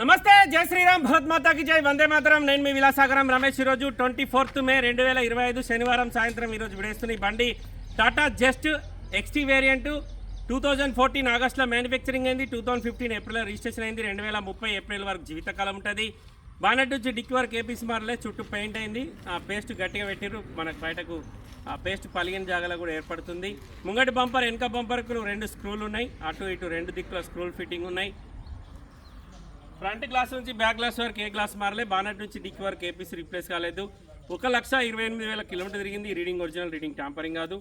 నమస్తే జై శ్రీరామ్ భరత్ మాతాకి జై వందే మాతరం. నేను మీ విలాసాగరం రమేష్. ఈరోజు ట్వంటీ ఫోర్త్ మే రెండు వేల ఇరవై ఐదు శనివారం సాయంత్రం ఈరోజు విడేస్తున్న ఈ బండి Tata just XT variant two thousand fourteen ఆగస్ట్లో మ్యానుఫ్యాక్చరింగ్ అయింది. Two thousand fifteen April registration అయింది. రెండు వేల ముప్పై ఏప్రిల్ వరకు జీవితకాలం ఉంటుంది. బానెట్ నుంచి డిక్కి వరకు ఏపీసీ మార్లే చుట్టూ పెయింట్ అయింది. ఆ పేస్ట్ గట్టిగా పెట్టిర్రు. మనకు బయటకు ఆ పేస్ట్ పలిగిన జాగాలో కూడా ఏర్పడుతుంది. ముంగటి బంపర్ వెనక బంపర్కు రెండు స్క్రూలు ఉన్నాయి. అటు ఇటు రెండు దిక్కుల స్క్రూల్ ఫిట్టింగ్ ఉన్నాయి. ఫ్రంట్ గ్లాస్ నుంచి బ్యాక్ గ్లాస్ వరకు ఏ గ్లాస్ మారలే బానెట్ నుంచి డిక్కి వరకు ఏపీసీ రీప్లేస్ కాలేదు. ఒక లక్ష ఇరవై ఎనిమిది వేల కిలోమీటర్ తిరిగింది రీడింగ్ ఒరిజినల్ రీడింగ్ టాంపరింగ్ కాదు.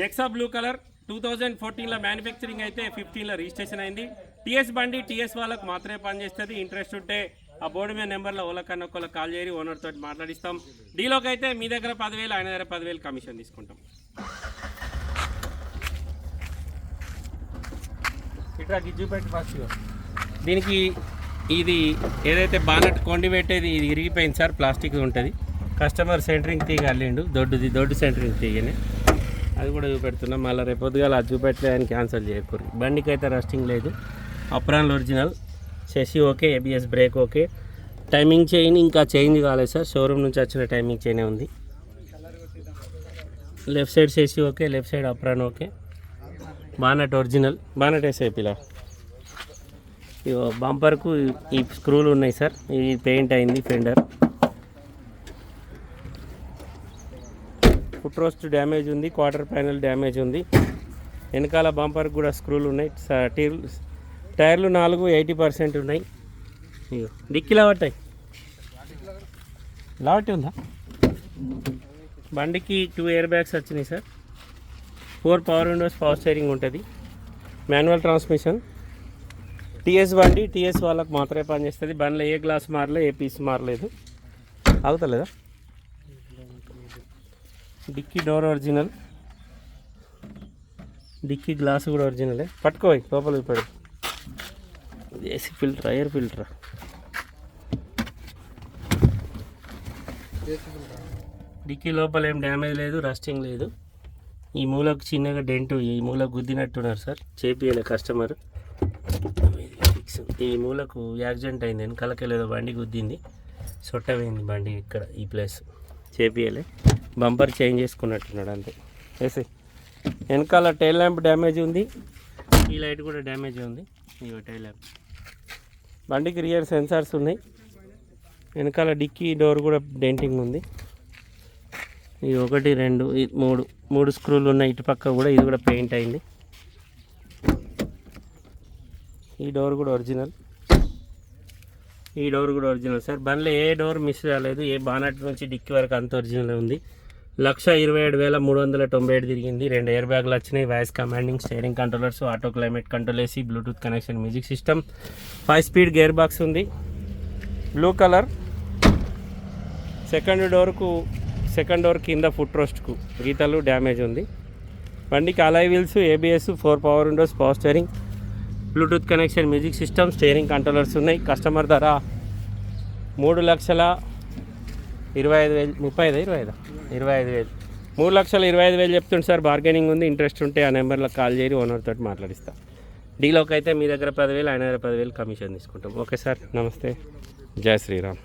Nexa blue colour two thousand ఫోర్టీన్లో మ్యానుఫ్యాక్చరింగ్ అయితే ఫిఫ్టీన్లో రిజిస్ట్రేషన్ అయింది. టీఎస్ బండి టీఎస్ వాళ్ళకు మాత్రమే పనిచేస్తుంది ఇంట్రెస్ట్ ఉంటే ఆ బోర్డు మీద నెంబర్లో ఓలకన్నా ఒకళ్ళకి కాల్ చేయరి ఓనర్ తోటి మాట్లాడిస్తాం. డీలోకి అయితే మీ దగ్గర పదివేలు ఆయన దగ్గర పదివేలు కమిషన్ తీసుకుంటాం. ఇట్లా గిజ్జు పెట్టి ఫస్ట్ దీనికి ఇది ఏదైతే బానట్ కొండి పెట్టేది ఇది ఇరిగిపోయింది సార్ ప్లాస్టిక్ ఉంటుంది. కస్టమర్ సెంటరింగ్ తీగ అల్లిండు దొడ్డుది దొడ్డు సెంటరింగ్ తీగనే. అది కూడా చూపెడుతున్నాం. మళ్ళీ రేపు అది చూపెట్టలే అని క్యాన్సిల్ చేయకూడదు బండికి అయితే రస్టింగ్ లేదు. Apron original chassis okay ABS brake okay. Timing chain ఇంకా చేంజ్ కాలేదు సార్. షోరూమ్ నుంచి వచ్చిన టైమింగ్ చైనే ఉంది. Left side chassis okay left side apron okay. Bonnet original bonnet వేసే బంపర్కు ఈ స్క్రూలు ఉన్నాయి సార్. ఇది పెయింట్ అయింది ఫెండర్. ఫుట్ రోస్ట్ డ్యామేజ్ ఉంది క్వార్టర్ ప్యానెల్ డ్యామేజ్ ఉంది. వెనకాల బంపర్కి కూడా స్క్రూలు ఉన్నాయి. టైర్ టైర్లు నాలుగు ఎయిటీ పర్సెంట్ ఉన్నాయి. ఇగో డిక్కీ లావట్టాయి. ఉందా? బండికి టూ ఎయిర్ బ్యాగ్స్ వచ్చినాయి sir. Four power windows power steering ఉంటుంది. Manual transmission. టీఎస్ బండి టీఎస్ వాళ్ళకి మాత్రమే పనిచేస్తుంది బండిలో ఏ గ్లాస్ మారలే ఏ పీస్ మారలేదు. ఆగుతలేదా? Dickey door original. Dickey glass కూడా ఒరిజినలే. పట్టుకోయి లోపలికి పడు AC filter air filter. Dickey లోపల ఏం డ్యామేజ్ లేదు రస్టింగ్ లేదు. ఈ మూలకు చిన్నగా డెంట్ ఈ మూల గుద్దినట్టున్నారు సార్. చేపియలే కస్టమర్. ఈ మూలకు యాక్సిడెంట్ అయింది. వెనకాలకి లేదో బండి గుద్దింది. సొట్ట పోయింది బండి ఇక్కడ ఈ ప్లేస్. చేపియలే. బంపర్ చేంజ్ చేసుకున్నట్టున్నాడు అంతే. వేసి వెనకాల టైల్ ల్యాంప్ డ్యామేజ్ ఉంది. ఈ లైట్ కూడా డ్యామేజ్ ఉంది. ఇగో టైల్ ల్యాంప్. బండికి రియర్ సెన్సార్స్ ఉన్నాయి. వెనకాల డిక్కీ డోర్ కూడా డెంటింగ్ ఉంది. ఇది ఒకటి రెండు మూడు మూడు స్క్రూలు ఉన్నాయి. ఇటు పక్క కూడా ఇది కూడా పెయింట్ అయింది. ఈ డోర్ కూడా ఒరిజినల్. ఈ డోర్ కూడా ఒరిజినల్ సార్. బండ్లో ఏ డోర్ మిస్ కాలేదు. ఏ బానట్ నుంచి డిక్కి వరకు అంత ఒరిజినల్ ఉంది. లక్ష ఇరవై ఏడు వేల మూడు వందల తొంభై ఏడు తిరిగింది. రెండు ఎయిర్ బ్యాగ్లు వచ్చినాయి. Voice commanding steering controllers auto climate control AC Bluetooth connection music system. Five speed gear box ఉంది. Blue colour. సెకండ్ డోర్కు సెకండ్ డోర్ కింద ఫుట్ రోస్ట్కు గీతలు డ్యామేజ్ ఉంది. బండికి alloy wheels ABS four power windows power steering Bluetooth connection music system steering controllers ఉన్నాయి. Customer ధర మూడు లక్షల ఇరవై ఐదు వేలు ముప్పై ఐదు? ఇరవై ఐదు? ఇరవై ఐదు వేలు. మూడు లక్షల ఇరవై ఐదు వేలు చెప్తుంది సార్. బార్గెనింగ్ ఉంది ఇంట్రెస్ట్ ఉంటే ఆ నెంబర్లో కాల్ చేసి ఓనర్ తోటి మాట్లాడిస్తా. డీలోకి అయితే మీ దగ్గర పదివేలు ఆయన దగ్గర పదివేలు కమిషన్ తీసుకుంటాం. ఓకే సార్ నమస్తే. జై శ్రీరామ్.